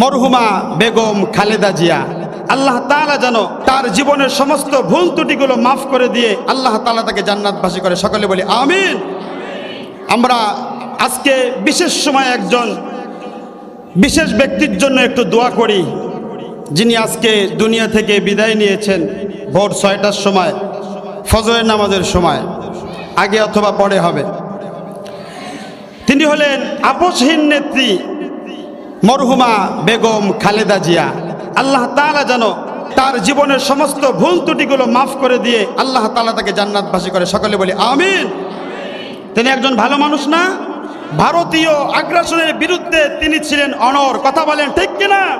মরহুমা বেগম খালেদা জিয়া, আল্লাহ তাআলা যেন তার জীবনের সমস্ত ভুল ত্রুটিগুলো মাফ করে দিয়ে আল্লাহ তালা তাকে জান্নাতবাসী করে। সকলে বলি আমিন। আমরা আজকে বিশেষ সময় একজন বিশেষ ব্যক্তির জন্য একটু দোয়া করি, যিনি আজকে দুনিয়া থেকে বিদায় নিয়েছেন ভোর ছয়টার সময়, ফজরের নামাজের সময়, আগে অথবা পরে হবে। তিনি হলেন আপোষহীন নেত্রী মরহুমা বেগম খালেদা জিয়া। আল্লাহ তাআলা যেন তার জীবনের সমস্ত ভুল ত্রুটিগুলো মাফ করে দিয়ে আল্লাহ তাআলা তাকে জান্নাতবাসী করে। সকলে বলি, আমিন। তিনি একজন ভালো মানুষ না। ভারতীয় আগ্রাসনের বিরুদ্ধে তিনি ছিলেন অনর কথা বলেন ঠিক কিনা?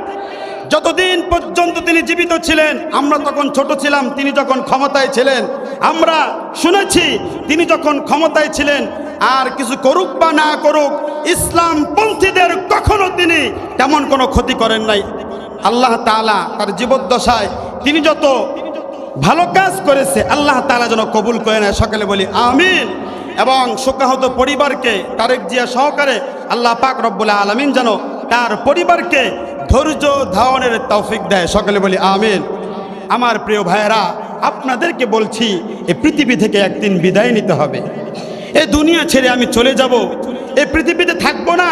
যতদিন পর্যন্ত তিনি জীবিত ছিলেন, আমরা তখন ছোট ছিলাম, তিনি যখন ক্ষমতায় ছিলেন, আমরা শুনেছি তিনি যখন ক্ষমতায় ছিলেন, আর কিছু করুক বা না করুক ইসলাম পন্থীদের কখনো তেমন কোনো ক্ষতি করেন নাই। আল্লাহ তাআলা তার জীবদ্দশায় তিনি যত ভালো কাজ করেছে, আল্লাহ তাআলা যেন কবুল করে নেয়। সকালে বলি, আমিন। এবং শোকাহত পরিবারকে তারেক জিয়া সহকারে আল্লাহ পাক রব্বুল আলমিন যেন তার পরিবারকে ধৈর্য ধারণের তৌফিক দেয়। সকলে বলি, আমিন। আমার প্রিয় ভাইয়েরা, আপনাদেরকে বলছি এই পৃথিবী থেকে একদিন বিদায় নিতে হবে। এ দুনিয়া ছেড়ে আমি চলে যাব। এ পৃথিবীতে থাকব না।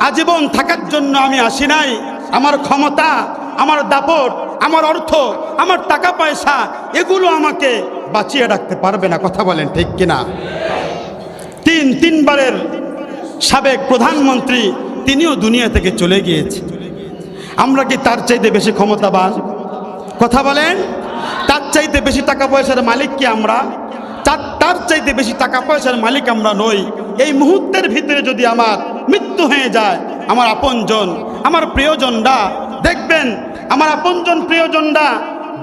আজীবন থাকার জন্য আমি আসি নাই। আমার ক্ষমতা, আমার দাপট, আমার অর্থ, আমার টাকা পয়সা, এগুলো আমাকে বাঁচিয়ে রাখতে পারবে না। কথা বলেন ঠিক কিনা? তিন, তিনবারের সাবেক প্রধানমন্ত্রী, তিনিও দুনিয়া থেকে চলে গিয়েছে। আমরা কি তার চাইতে বেশি ক্ষমতাবান? কথা বলেন। তার চাইতে বেশি টাকা পয়সার মালিক কি আমরা? তার চাইতে বেশি টাকা পয়সার মালিক আমরা নই। এই মুহূর্তের ভিতরে যদি আমার মৃত্যু হয়ে যায়। আমার আপনজন, আমার প্রিয়জনরা, দেখবেন, আমার আপনজন, প্রিয়জনরা,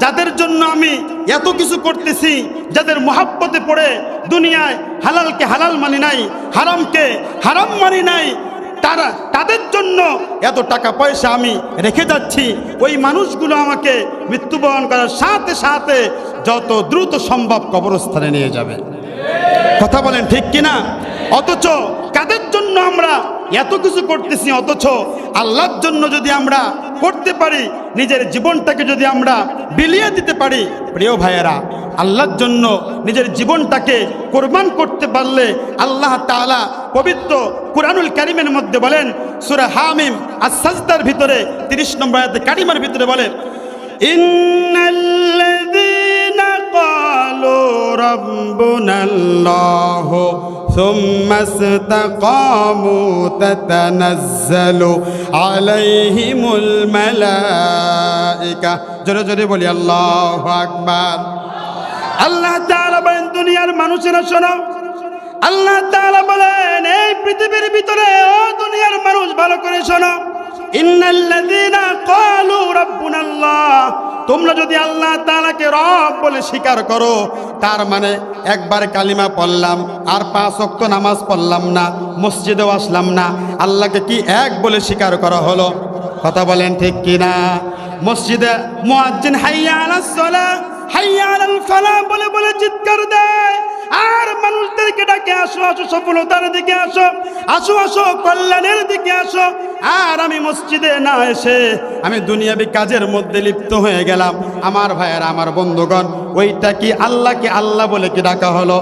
যাদের জন্য আমি এত কিছু করতেছি, যাদের মহাব্বতে পড়ে দুনিয়ায় হালালকে হালাল মানি নাই, হারামকে হারাম মানি নাই, তারা, তাদের জন্য এত টাকা পয়সা আমি রেখে যাচ্ছি। ওই মানুষগুলো আমাকে মৃত্যুবরণ করার সাথে সাথে যত দ্রুত সম্ভব কবরস্থানে নিয়ে যাবে। কথা বলেন ঠিক কিনা? অথচ কাদের জন্য আমরা এত কিছু করতেছি, অথচ আল্লাহর জন্য যদি আমরা করতে পারি, নিজের জীবনটাকে যদি আমরা বিলিয়ে দিতে পারি, প্রিয় ভাইয়েরা, আল্লাহর জন্য নিজের জীবনটাকে কোরবান করতে পারলে আল্লাহ তালা পবিত্র কোরআনুল কারিমের মধ্যে বলেন, সুরে হামিম আসাজদার ভিতরে, তিরিশ নম্বর কারিমার ভিতরে বলে, ইন্নাল্লাযীনা ثم استقاموا تتنزل عليهم الملائكة জোরে জোরে বলি আল্লাহু আকবার আল্লাহ তাআলা বলেন দুনিয়ার মানুষেরা শোনো আল্লাহ তাআলা বলেন এই পৃথিবীর ভিতরে ও দুনিয়ার মানুষ ভালো করে শোনো ইন্নাল্লাযীনা ক্বালু রাব্বুনাল্লাহ তোমরা যদি আল্লাহ তালাকে রব বলে স্বীকার করো, তার মানে একবার কালিমা পড়লাম, আর পাঁচ অক্ত নামাজ পড়লাম না, মসজিদেও আসলাম না, আল্লাহকে কি এক বলে স্বীকার করা হলো? কথা বলেন ঠিক কিনা? মসজিদে মোয়াজ্জিন হাইয়া আলাস হাইয়া আলাল ফালাহ বলে বলে চিৎকার দেয়। আর মানুষদেরকে ডাকে, আসো আসো, সফলতার দিকে আসো আসো আসো, কল্যাণের দিকে আসো। আর আমি মসজিদে না এসে আমি দুনিয়াবি কাজের মধ্যে লিপ্ত হয়ে গেলাম। আমার ভাইয়েরা, আমার বন্ধুগণ, ওইটা কি আল্লাহকে আল্লাহ বলে কি ডাকা হলো?